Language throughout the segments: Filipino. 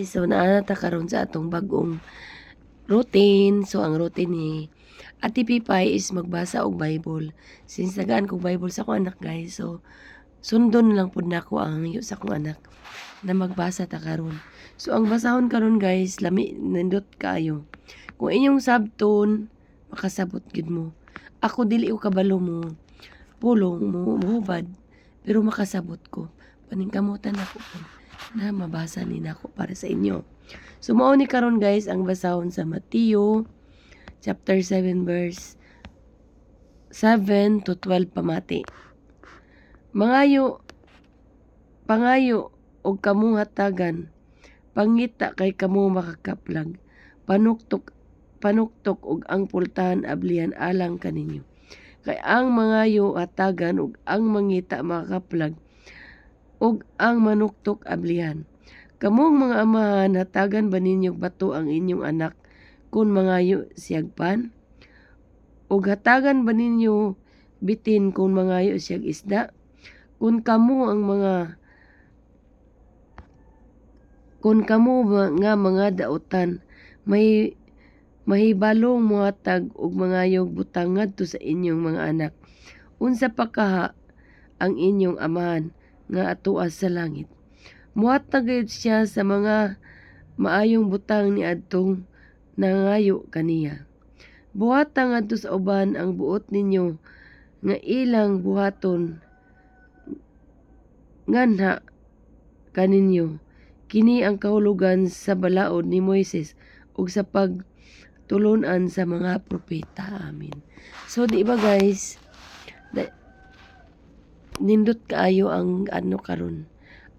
So, naanata karon sa atong bagong routine. So, ang routine ni Ate Pipay is magbasa og Bible. Since nagaan kog Bible sa akong anak, guys. So, sundon lang pud nako ang hangyo sa akong anak na magbasa ta karon. So, ang basahon karon, guys, lami nindot kaayo. Kung inyong sabton, makasabot gid mo. Ako dili ko kabalo mo pulong mo muhubad pero makasabot ko. Paningkamutan ako na mabasa ni nako para sa inyo. So ni karon guys ang basahon sa Mateo chapter 7 verse 7 to 12 pamati. Mangayo pangayo og kamo hatagan pangita kay kamo makakaplag panuktok panuktok og ang pultahan ablihan alang kaninyo kay ang mangayo hatagan ug ang mangita makakaplag ug ang manuktok ablihan. Kamong mga amahan, hatagan ba ninyong bato ang inyong anak kung mangayo siyag pan? Hatagan ba ninyo bitin kung mangayo siyag isda? Kung kamo ang mga kung kamo nga mga dautan may mahibalong muhatag og mangayog butang ngadto sa inyong mga anak. Unsa pa kaha ang inyong amahan nga atuas sa langit. Muhatag gayud siya sa mga maayong butang ni adtong nangayo kaniya. Buhatang adto sa uban ang buot ninyo nga ilang buhaton nganha kaninyo. Kini ang kahulugan sa balaod ni Moises ug sa pagtulunan sa mga propeta. Amen. So, di ba guys, nindot kaayo ang ano karon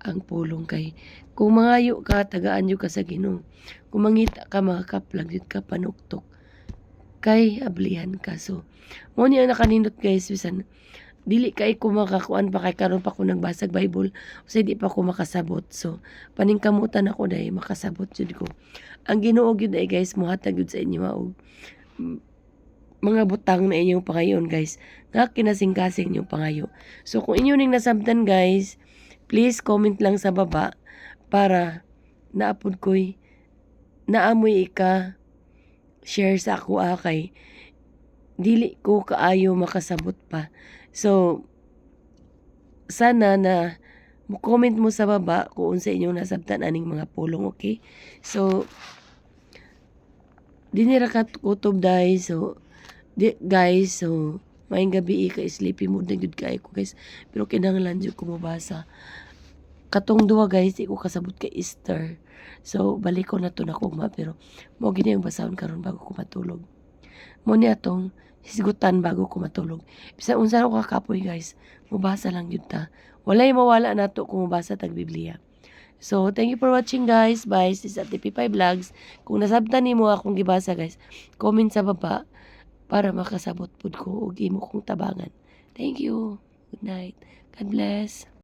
ang pulong kay kung mangayo ka tagaan yo ka sa Ginoo. Kung mangita ka makakaplag yun ka panuktok kay ablihan ka. So mo niya nakanindot guys bisan dili kay ko makakuan pa kay karon pa ko nagbasag Bible kasi di pa ko makasabot. So paningkamutan ako dai makasabot jud ko. Ang Ginoo gyud ay guys mohatag gyud sa inyo og mga butang na inyong pangayon guys nga kinasing-kasing inyong pangayo So kung inyo ning nasabtan guys, please comment lang sa baba para naapod ko'y naamoy ika share sa ako ah, kay dili ko kaayo makasabot pa. So sana na comment mo sa baba kung unsa inyong nasabtan aning mga pulong, okay? So dinira ka kutob dai so di, guys so Maayong gabi ka sleepy mood na gyud kay ko guys. Pero kinahanglan jud ko mabasa. Katong duwa guys, di ko kasabot kay Easter. So balik ko na to na kugma pero mo gini ang basahon karon bago ko matulog. Mo ni atong hisgutan bago ko matulog. Bisan unsa ako kakapoy guys, mabasa lang yun ta. Walay mawala nato kung mabasa tag Biblia. So, thank you for watching guys. Bye. This is Ate Pipay Vlogs. Kung nasabtan nimo akong gibasa guys, comment sa baba para makasabot pud ko og imo kong tabangan. Thank you. Good night. God bless.